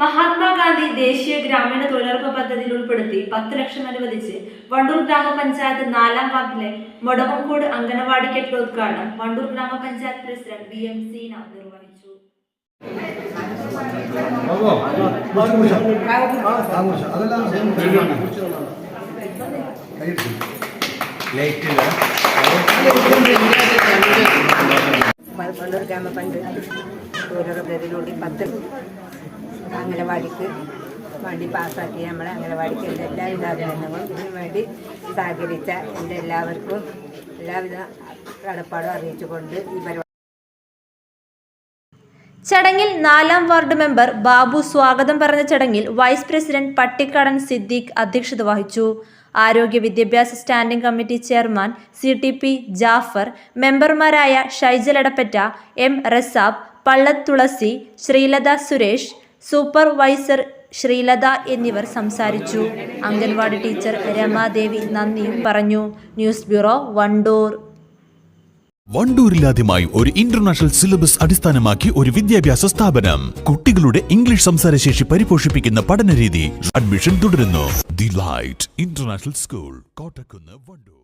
മഹാത്മാഗാന്ധി ദേശീയ ഗ്രാമീണ തൊഴിലുറപ്പ് പദ്ധതിയിൽ ഉൾപ്പെടുത്തി പത്ത് ലക്ഷം അനുവദിച്ച് വണ്ടൂർ ഗ്രാമപഞ്ചായത്ത് നാലാം വാർഡിലെ മൊടവങ്കോട് അംഗനവാടി കെട്ടിട ഉദ്ഘാടനം വണ്ടൂർ ഗ്രാമപഞ്ചായത്ത് പ്രസിഡന്റ് വി എം സീന നിർവഹിച്ചു. വണ്ടൂർ ഗ്രാമപഞ്ചായത്ത് തൊഴിലുറപ്പിലൂടെ പത്ത് അംഗനവാടിക്ക് വേണ്ടി പാസ്സാക്കി നമ്മളെ അംഗനവാടിക്ക് എല്ലാ അഭിനന്ദനങ്ങളും ഇതിനു വേണ്ടി സഹകരിച്ച എന്റെ എല്ലാവർക്കും എല്ലാവിധ കടപ്പാടും അറിയിച്ചുകൊണ്ട് ഈ പരിപാടി ചടങ്ങിൽ നാലാം വാർഡ് മെമ്പർ ബാബു സ്വാഗതം പറഞ്ഞ ചടങ്ങിൽ വൈസ് പ്രസിഡന്റ് പട്ടിക്കടൻ സിദ്ദീഖ് അധ്യക്ഷത വഹിച്ചു. ആരോഗ്യ വിദ്യാഭ്യാസ standing committee chairman C T P Jafar മെമ്പർമാരായ ഷൈജൽ എടപ്പറ്റ എം റസാബ് പള്ളത്തുളസി ശ്രീലത സുരേഷ് സൂപ്പർവൈസർ ശ്രീലത എന്നിവർ സംസാരിച്ചു. അംഗൻവാടി ടീച്ചർ രമാദേവി നന്ദിയും പറഞ്ഞു. News bureau Wandoor. വണ്ടൂരിലാദ്യമായി ഒരു ഇന്റർനാഷണൽ സിലബസ് അടിസ്ഥാനമാക്കി ഒരു വിദ്യാഭ്യാസ സ്ഥാപനം. കുട്ടികളുടെ ഇംഗ്ലീഷ് സംസാരശേഷി പരിപോഷിപ്പിക്കുന്ന പഠനരീതി. അഡ്മിഷൻ തുടരുന്നു. The light international school Kottakkunnu Wandoor.